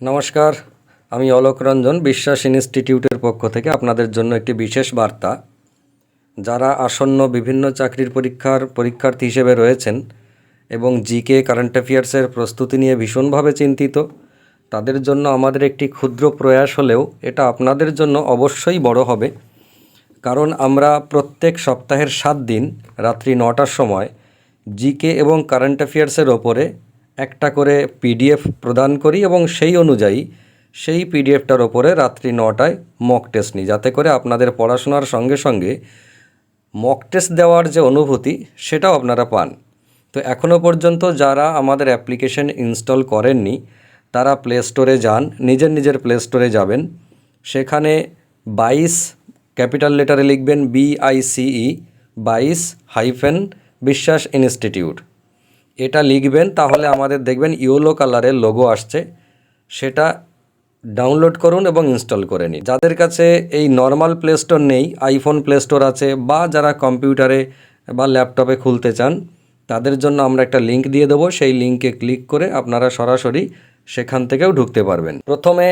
নমস্কার, আমি অলোক রঞ্জন, বিশ্বাস ইনস্টিটিউটের পক্ষ থেকে আপনাদের জন্য একটি বিশেষ বার্তা। যারা আসন্ন বিভিন্ন চাকরির পরীক্ষার পরীক্ষার্থী হিসেবে রয়েছেন এবং জিকে কারেন্ট অ্যাফেয়ার্সের প্রস্তুতি নিয়ে ভীষণভাবে চিন্তিত, তাদের জন্য আমাদের একটি ক্ষুদ্র প্রয়াস হলেও এটা আপনাদের জন্য অবশ্যই বড় হবে। কারণ আমরা প্রত্যেক সপ্তাহের সাত দিন, রাত্রি নটার সময় জিকে এবং কারেন্ট অ্যাফেয়ার্সের ওপরে একটা করে পিডিএফ প্রদান করি এবং সেই অনুযায়ী সেই পিডিএফটার ওপরে রাত্রি নটায় মক টেস্ট নিই। যাতে করে আপনাদের পড়াশোনার সঙ্গে সঙ্গে মক টেস্ট দেওয়ার যে অনুভূতি, সেটাও আপনারা পান। তো এখনও পর্যন্ত যারা আমাদের অ্যাপ্লিকেশন ইনস্টল করেননি, তারা প্লে স্টোরে যান, নিজের নিজের প্লে স্টোরে যাবেন। সেখানে বাইশ, ক্যাপিটাল লেটারে লিখবেন বিআইসিই বাইশ হাইফেন বিশ্বাস ইনস্টিটিউট। এটা লিখবেন, তাহলে আমাদের দেখবেন ইয়েলো কালারের লোগো আসছে। সেটা ডাউনলোড করুন এবং ইনস্টল করে নিন। যাদের কাছে এই নর্মাল প্লে স্টোর নেই আইফোন প্লে স্টোর আছে, বা যারা কম্পিউটারে বা ল্যাপটপে খুলতে চান, তাদের জন্য আমরা একটা লিঙ্ক দিয়ে দেবো। সেই লিঙ্কে ক্লিক করে আপনারা সরাসরি সেখান থেকেও ঢুকতে পারবেন। প্রথমে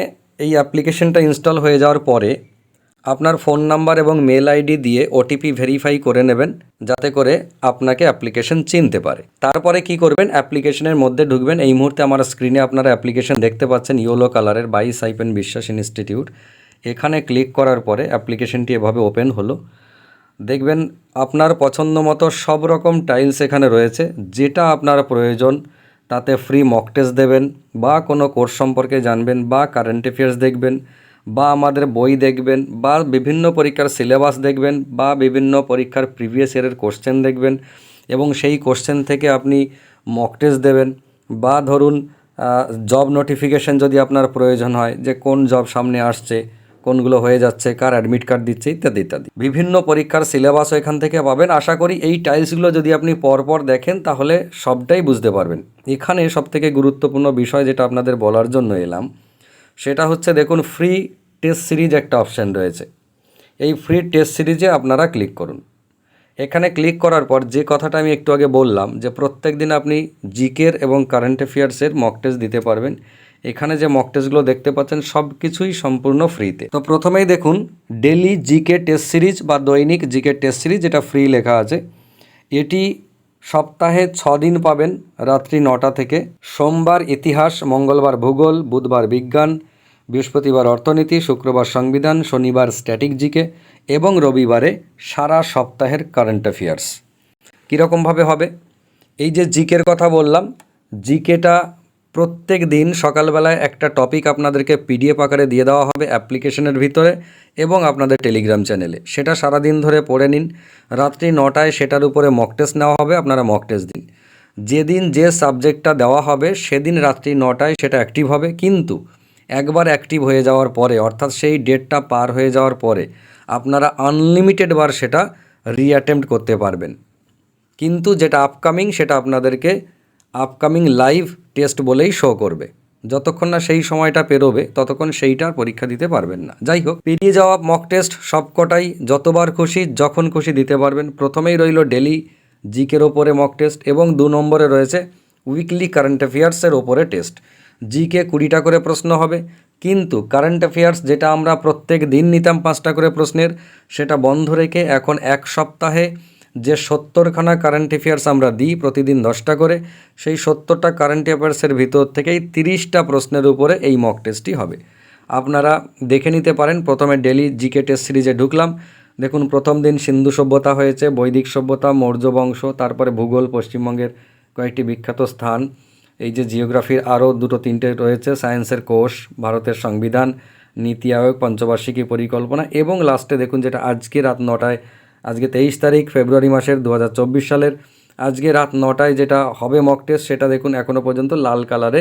এই অ্যাপ্লিকেশনটা ইনস্টল হয়ে যাওয়ার পরে আপনার ফোন নাম্বার এবং মেল আইডি দিয়ে ওটিপি ভেরিফাই করে নেবেন, যাতে করে আপনাকে অ্যাপ্লিকেশন চিনতে পারে। তারপরে কি করবেন? অ্যাপ্লিকেশনের মধ্যে ঢুকবেন। এই মুহূর্তে আমার স্ক্রিনে আপনারা অ্যাপ্লিকেশন দেখতে পাচ্ছেন ইয়েলো কালারের বাইশ আইপেন বিশ্বাস ইনস্টিটিউট এখানে ক্লিক করার পরে অ্যাপ্লিকেশনটি এভাবে ওপেন হলো। দেখবেন আপনার পছন্দ মতো সব রকম টাইলস এখানে রয়েছে। যেটা আপনার প্রয়োজন, তাতে ফ্রি মক টেস্ট দেবেন বা কোনো কোর্স সম্পর্কে জানবেন বা কারেন্ট অ্যাফেয়ার্স দেখবেন। বা আমাদের বই দেখবেন বা বিভিন্ন পরীক্ষার সিলেবাস দেখবেন বা বিভিন্ন পরীক্ষার প্রিভিয়াস ইয়ারের কোশ্চেন দেখবেন এবং সেই কোশ্চেন থেকে আপনি মক টেস্ট দেবেন বা ধরুন জব নোটিফিকেশন যদি আপনার প্রয়োজন হয় যে কোন জব সামনে আসছে, কোনগুলো হয়ে যাচ্ছে, কার অ্যাডমিট কার্ড দিচ্ছে, ইত্যাদি ইত্যাদি। বিভিন্ন পরীক্ষার সিলেবাসও এখান থেকে পাবেন। আশা করি এই টাইলসগুলো যদি আপনি পরপর দেখেন তাহলে সবটাই বুঝতে পারবেন। এখানে সবথেকে গুরুত্বপূর্ণ বিষয় যেটা আপনাদের বলার জন্য এলাম, সেটা হচ্ছে দেখুন ফ্রি টেস্ট সিরিজ একটা অপশান রয়েছে। এই ফ্রি টেস্ট সিরিজে আপনারা ক্লিক করুন। এখানে ক্লিক করার পর যে কথাটা আমি একটু আগে বললাম যে প্রত্যেক দিন আপনি জিকের এবং কারেন্ট অ্যাফেয়ার্সের মক টেস্ট দিতে পারবেন। এখানে যে মক টেস্টগুলো দেখতে পাচ্ছেন সব কিছুই সম্পূর্ণ ফ্রিতে তো। প্রথমেই দেখুন ডেলি জিকে টেস্ট সিরিজ বা দৈনিক জিকে টেস্ট সিরিজ যেটা ফ্রি লেখা আছে, এটি সপ্তাহে ছ দিন পাবেন রাত্রি নটা থেকে। সোমবার ইতিহাস, মঙ্গলবার ভূগোল, বুধবার বিজ্ঞান বৃহস্পতিবার অর্থনীতি, শুক্রবার সংবিধান, শনিবার স্ট্যাটিক জিকে এবং রবিবারে সারা সপ্তাহের কারেন্ট অ্যাফেয়ার্স। কীরকমভাবে হবে? এই যে জিকের কথা বললাম, জিকেটা প্রত্যেক দিন সকালবেলায় একটা টপিক আপনাদেরকে পিডিএফ আকারে দিয়ে দেওয়া হবে অ্যাপ্লিকেশনের ভিতরে এবং আপনাদের টেলিগ্রাম চ্যানেলে। সেটা সারাদিন ধরে পড়ে নিন। রাত্রি নটায় সেটার উপরে মক টেস্ট নেওয়া হবে, আপনারা মক টেস্ট দিন। যেদিন যে সাবজেক্টটা দেওয়া হবে, সেদিন রাত্রি নটায় সেটা অ্যাক্টিভ হবে। কিন্তু একবার অ্যাক্টিভ হয়ে যাওয়ার পরে, অর্থাৎ সেই ডেটটা পার হয়ে যাওয়ার পরে, আপনারা আনলিমিটেড বার সেটা রিঅ্যাটেম্প্ট করতে পারবেন। কিন্তু যেটা আপকামিং সেটা আপনাদেরকে আপকামিং লাইভ টেস্ট বলেই শো করবে। যতক্ষণ না সেই সময়টা পেরোবে, ততক্ষণ সেইটার পরীক্ষা দিতে পারবেন না। যাই হোক, পেরিয়ে যাওয়া মক টেস্ট সবকটাই যতবার খুশি, যখন খুশি দিতে পারবেন। প্রথমেই রইল ডেলি জিকের ওপরে মক টেস্ট এবং দু নম্বরে রয়েছে উইকলি কারেন্ট অ্যাফেয়ার্সের ওপরে টেস্ট জিকে কুড়িটা করে প্রশ্ন হবে। কিন্তু কারেন্ট অ্যাফেয়ার্স যেটা আমরা প্রত্যেক দিন নিতাম পাঁচটা করে প্রশ্নের, সেটা বন্ধ রেখে এখন এক সপ্তাহে যে সত্তরখানা কারেন্ট অ্যাফেয়ার্স আমরা দিই প্রতিদিন দশটা করে, সেই সত্তরটা কারেন্ট অ্যাফেয়ার্সের ভিতর থেকেই তিরিশটা প্রশ্নের উপরে এই মক টেস্টটি হবে। আপনারা দেখে নিতে পারেন, প্রথমে ডেলি জিকে টেস্ট সিরিজে ঢুকলাম। দেখুন, প্রথম দিন সিন্ধু সভ্যতা হয়েছে, বৈদিক সভ্যতা, মৌর্য বংশ, তারপরে ভূগোল, পশ্চিমবঙ্গের কয়েকটি বিখ্যাত স্থান। এই যে জিওগ্রাফির আরও দুটো তিনটে রয়েছে, সায়েন্সের কোষ, ভারতের সংবিধান, নীতি আয়োগ, পঞ্চবার্ষিকী পরিকল্পনা এবং লাস্টে দেখুন যেটা আজকে রাত নটায়, আজকে তেইশ তারিখ, ফেব্রুয়ারি মাসের দু হাজার চব্বিশ সালের, আজকে রাত নটায় যেটা হবে মক টেস্ট সেটা দেখুন এখনও পর্যন্ত লাল কালারে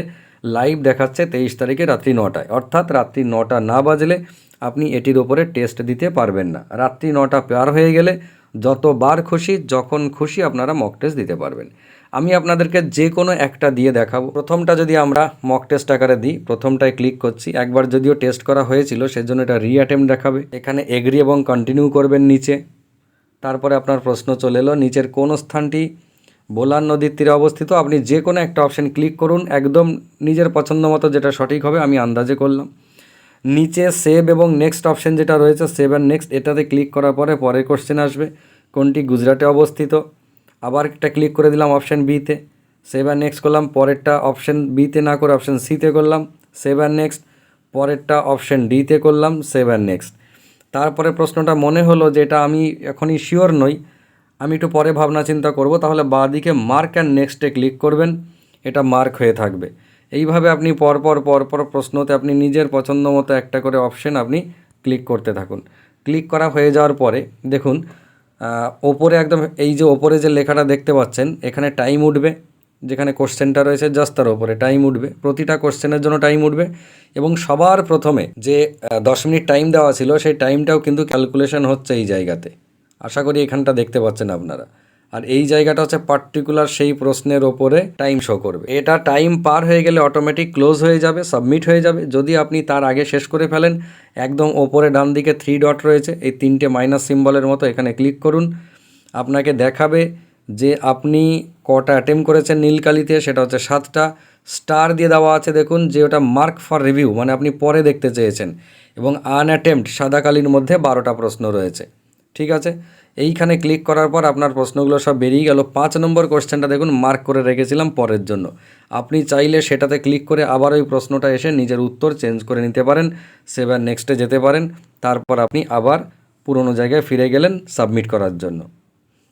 লাইভ দেখাচ্ছে তেইশ তারিখে রাত্রি নটায়। অর্থাৎ রাত্রি নটা না বাজলে আপনি এটির ওপরে টেস্ট দিতে পারবেন না। রাত্রি নটা পার হয়ে গেলে যতবার খুশি, যখন খুশি আপনারা মক টেস্ট দিতে পারবেন। আমি আপনাদেরকে যে কোনো একটা দিয়ে দেখাবো। প্রথমটা যদি আমরা মক টেস্ট আকারে দিই, প্রথমটায় ক্লিক করছি। একবার যদিও টেস্ট করা হয়েছিল, সেজন্য এটা রিঅ্যাটেম্প দেখাবে। এখানে এগ্রি এবং কন্টিনিউ করবেন নিচে। তারপরে আপনার প্রশ্ন চলে এলো, নিচের কোন স্থানটি বোলার নদীর তীরে অবস্থিত? আপনি যে কোনো একটা অপশন ক্লিক করুন, একদম নিজের পছন্দ মতো যেটা সঠিক হবে, আমি আন্দাজে করলাম। নিচে সেভ এবং নেক্সট অপশন যেটা রয়েছে সেভ অ্যান্ড নেক্সট এটাতে ক্লিক করার পরে পরের কোশ্চেন আসবে, কোনটি গুজরাটে অবস্থিত? আবার একটা ক্লিক করে দিলাম অপশন বিতে অ্যান্ড নেক্সট করলাম, পরেরটা অপশন বিতে না করে অপশন সিতে করলাম। অ্যান্ড নেক্সট পরেরটা অপশান ডিতে করলাম অ্যান্ড নেক্সট তারপরে প্রশ্নটা মনে হলো যে এটা আমি এখনই শিওর নই। আমি একটু পরে ভাবনা চিন্তা করব, তাহলে বাঁদিকে মার্ক অ্যান্ড নেক্সটে ক্লিক করবেন, এটা মার্ক হয়ে থাকবে। এইভাবে আপনি পরপর পরপর প্রশ্নতে আপনি নিজের পছন্দ মতো একটা করে অপশন আপনি ক্লিক করতে থাকুন। ক্লিক করা হয়ে যাওয়ার পরে দেখুন ওপরে একদম এই যে ওপরে যে লেখাটা দেখতে পাচ্ছেন, এখানে টাইম উঠবে, যেখানে কোশ্চেনটা রয়েছে জাস্ট ওপরে টাইম উঠবে। প্রতিটা কোশ্চেনের জন্য টাইম উঠবে এবং সবার প্রথমে যে দশ মিনিট টাইম দেওয়া ছিল, সেই টাইমটাও কিন্তু ক্যালকুলেশন হচ্ছে এই জায়গাতে। আশা করি এখানটা দেখতে পাচ্ছেন আপনারা। আর এই জায়গাটা হচ্ছে পার্টিকুলার সেই প্রশ্নের ওপরে টাইম শো করবে। এটা টাইম পার হয়ে গেলে অটোমেটিক ক্লোজ হয়ে যাবে সাবমিট হয়ে যাবে। যদি আপনি তার আগে শেষ করে ফেলেন, একদম ওপরে ডান দিকে থ্রি ডট রয়েছে, এই তিনটে মাইনাস সিম্বলের মতো এখানে ক্লিক করুন। আপনাকে দেখাবে যে আপনি কটা অ্যাটেম্প করেছেন নীলকালিতে, সেটা হচ্ছে সাতটা। স্টার দিয়ে দেওয়া আছে, দেখুন, যে ওটা মার্ক ফর রিভিউ মানে আপনি পরে দেখতে চেয়েছেন। এবং আন অ্যাটেম্পট সাদাকালির মধ্যে বারোটা প্রশ্ন রয়েছে। ঠিক আছে? এইখানে ক্লিক করার পর আপনার প্রশ্নগুলো সব বেরিয়ে গেল। পাঁচ নম্বর কোশ্চেনটা দেখুন মার্ক করে রেখেছিলাম পরের জন্য। আপনি চাইলে সেটাতে ক্লিক করে আবার ওই প্রশ্নটা এসে নিজের উত্তর চেঞ্জ করে নিতে পারেন। সেবার নেক্সটে যেতে পারেন। তারপর আপনি আবার পুরনো জায়গায় ফিরে গেলেন সাবমিট করার জন্য।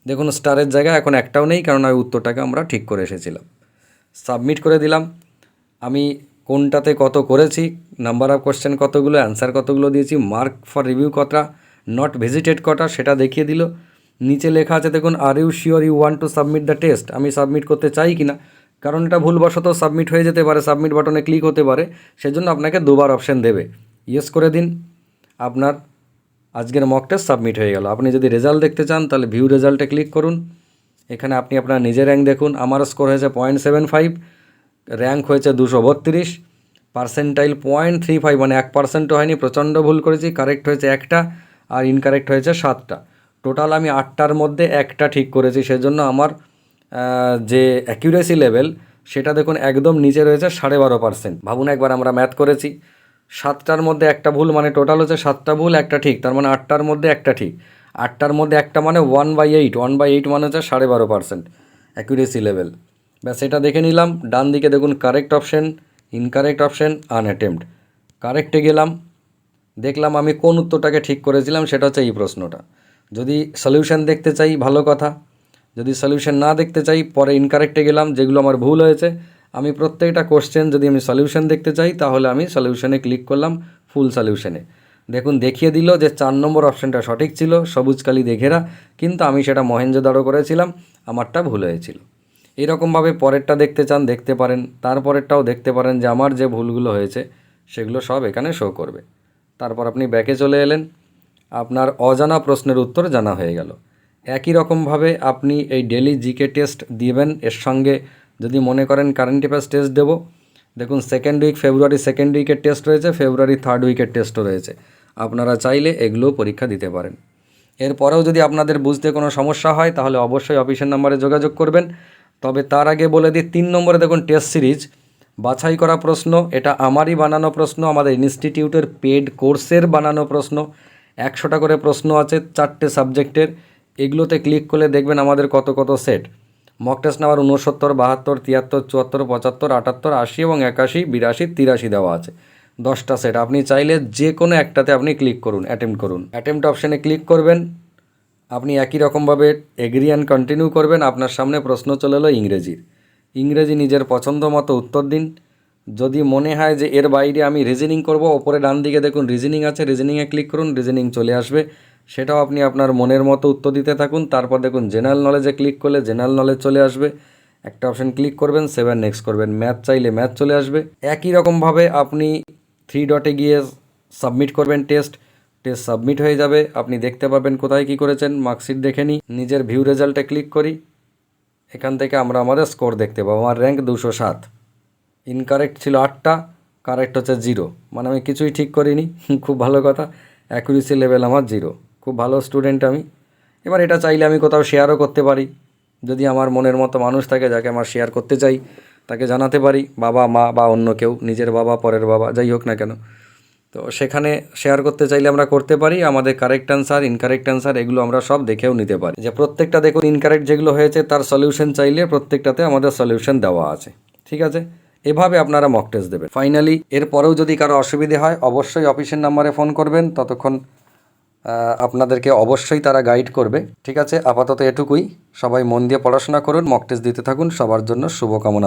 দেখুন স্টারের জায়গায় এখন একটাও নেই, কারণ ওই উত্তরটাকে আমরা ঠিক করে এসেছিলাম। সাবমিট করে দিলাম। আমি কোনটাতে কত করেছি নাম্বার অফ কোশ্চেন কতগুলো অ্যান্সার কতগুলো দিয়েছি মার্ক ফর রিভিউ কটা নট ভিজিটেড কটা, সেটা দেখিয়ে দিল। নিচে লেখা আছে, দেখুন are you sure you want to submit the test আমি সাবমিট করতে চাই কি না কারণ এটা ভুলবশত সাবমিট হয়ে যেতে পারে সাবমিট বাটনে ক্লিক হতে পারে, সেজন্য আপনাকে দুবার অপশান দেবে। ইয়েস করে দিন। আপনার আজকের মক টেস্ট সাবমিট হয়ে গেল। আপনি যদি রেজাল্ট দেখতে চান, তাহলে ভিউ রেজাল্টে ক্লিক করুন। এখানে আপনি আপনার নিজের র্যাঙ্ক দেখুন। আমার স্কোর হয়েছে পয়েন্ট সেভেন ফাইভ র্যাঙ্ক হয়েছে দুশো বত্রিশ। পার্সেন্টাইল পয়েন্ট থ্রি ফাইভ মানে এক পার্সেন্টও হয়নি, প্রচণ্ড ভুল করেছি। কারেক্ট হয়েছে একটা। আর ইনকারেক্ট হয়েছে সাতটা। টোটাল আমি আটটার মধ্যে একটা ঠিক করেছি, সেজন্য আমার যে অ্যাকিউরেসি লেভেল সেটা দেখুন একদম নিচে রয়েছে সাড়ে বারো পার্সেন্ট ভাবুন একবার আমরা ম্যাথ করেছি। সাতটার মধ্যে একটা ভুল মানে টোটাল হচ্ছে সাতটা ভুল, একটা ঠিক। তার মানে আটটার মধ্যে একটা ঠিক। আটটার মধ্যে একটা মানে one by eight one by eight মানে হচ্ছে সাড়ে বারো পার্সেন্ট অ্যাকুরেসি লেভেল ব্যাস, এটা দেখে নিলাম। ডান দিকে দেখুন correct option incorrect option unattempted কারেক্টে গেলাম। দেখলাম আমি কোন উত্তরটাকে ঠিক করেছিলাম, সেটা হচ্ছে এই প্রশ্নটা। যদি সলিউশন দেখতে চাই, ভালো কথা। যদি সলিউশন না দেখতে চাই, পরে ইনকারেক্টে গেলাম, যেগুলো আমার ভুল হয়েছে। আমি প্রত্যেকটা কোশ্চেন যদি আমি সলিউশন দেখতে চাই, তাহলে আমি সলিউশনে ক্লিক করলাম ফুল সলিউশনে দেখুন, দেখিয়ে দিল যে চার নম্বর অপশানটা সঠিক ছিল, সবুজ কালি দেখেরা, কিন্তু আমি সেটা মহেন্দ্র মহেঞ্জোদারো করেছিলাম, আমারটা ভুল হয়েছিল। এরকমভাবে পরেরটা দেখতে চান, দেখতে পারেন। তারপরেরটাও দেখতে পারেন যে আমার যে ভুলগুলো হয়েছে, সেগুলো সব এখানে শো করবে। তারপর আপনি ব্যাকে চলে এলেন। আপনার অজানা প্রশ্নের উত্তর জানা হয়ে গেল। একই রকমভাবে আপনি এই ডেলি জিকে টেস্ট দিবেন। এর সঙ্গে যদি মনে করেন কারেন্ট অ্যাফেয়ার্স টেস্ট দেবো, দেখুন সেকেন্ড উইক ফেব্রুয়ারি সেকেন্ড উইকের টেস্ট রয়েছে, ফেব্রুয়ারি থার্ড উইকের টেস্টও রয়েছে। আপনারা চাইলে এগুলোও পরীক্ষা দিতে পারেন। এরপরেও যদি আপনাদের বুঝতে কোনো সমস্যা হয়, তাহলে অবশ্যই অফিসের নাম্বারে যোগাযোগ করবেন। তবে তার আগে বলে দিই, তিন নম্বরে দেখুন টেস্ট সিরিজ। বাছাই করা প্রশ্ন, এটা আমারই বানানো প্রশ্ন, আমাদের ইনস্টিটিউটের পেড কোর্সের বানানো প্রশ্ন। একশোটা করে প্রশ্ন আছে চারটে সাবজেক্টের, এগুলোতে ক্লিক করলে দেখবেন আমাদের কত কত সেট। মক টেস্ট নাম্বার উনসত্তর বাহাত্তর, তিয়াত্তর, চুয়াত্তর, পঁচাত্তর, আটাত্তর, আশি এবং একাশি, বিরাশি, তিরাশি দেওয়া আছে। দশটা সেট, আপনি চাইলে যে কোনো একটাতে আপনি ক্লিক করুন, অ্যাটেম্প করুন। অ্যাটেম্প অপশানে ক্লিক করবেন, আপনি একই রকমভাবে এগ্রি অ্যান্ড কন্টিনিউ করবেন, আপনার সামনে প্রশ্ন চলে এলো ইংরেজির। ইংরেজি নিজের পছন্দ মতো উত্তর দিন। যদি মনে হয় যে এর বাইরে আমি রিজনিং করব, ওপরে ডান দিকে দেখুন রিজনিং আছে রিজনিংয়ে ক্লিক করুন রিজনিং চলে আসবে। সেটাও আপনি আপনার মনের মতো উত্তর দিতে থাকুন। তারপর দেখুন জেনারেল নলেজে ক্লিক করলে জেনারেল নলেজ চলে আসবে। একটা অপশন ক্লিক করবেন সেভেন নেক্সট করবেন। ম্যাথ চাইলে ম্যাথ চলে আসবে। একই রকমভাবে আপনি থ্রি ডটে গিয়ে সাবমিট করবেন টেস্ট টেস্ট সাবমিট হয়ে যাবে। আপনি দেখতে পাবেন কোথায় কি করেছেন। মার্কশিট দেখে নিই। নিজের ভিউ রেজাল্টে ক্লিক করি। এখান থেকে আমরা আমাদের স্কোর দেখতে পাবো। আমার র্যাঙ্ক দুশো সাত। ইনকারেক্ট ছিল আটটা কারেক্ট হচ্ছে জিরো মানে আমি কিছুই ঠিক করিনি, খুব ভালো কথা। অ্যাকুরেসি লেভেল আমার জিরো খুব ভালো স্টুডেন্ট আমি। এবার এটা চাইলে আমি কোথাও শেয়ারও করতে পারি। যদি আমার মনের মতো মানুষ থাকে যাকে আমার শেয়ার করতে চাই, তাকে জানাতে পারি। বাবা, মা বা অন্য কেউ, নিজের বাবা, পরের বাবা, যাই হোক না কেন। তো সেখানে শেয়ার করতে চাইলে আমরা করতে পারি, আমাদের কারেক্ট অ্যান্সার ইনকারেক্ট অ্যান্সার এগুলো আমরা সব দেখেও নিতে পারি। যে প্রত্যেকটা দেখুন ইনকারেক্ট যেগুলো হয়েছে, তার সলিউশন চাইলে প্রত্যেকটাতে আমাদের সলিউশন দেওয়া আছে। ঠিক আছে? এভাবে আপনারা মক টেস্ট দেবেন। ফাইনালি এরপরেও যদি কারও অসুবিধে হয়, অবশ্যই অফিসের নাম্বারে ফোন করবেন। ততক্ষণ আপনাদেরকে অবশ্যই তারা গাইড করবে। ঠিক আছে? আপাতত এটুকুই। সবাই মন দিয়ে পড়াশোনা করুন মক টেস্ট দিতে থাকুন। সবার জন্য শুভকামনা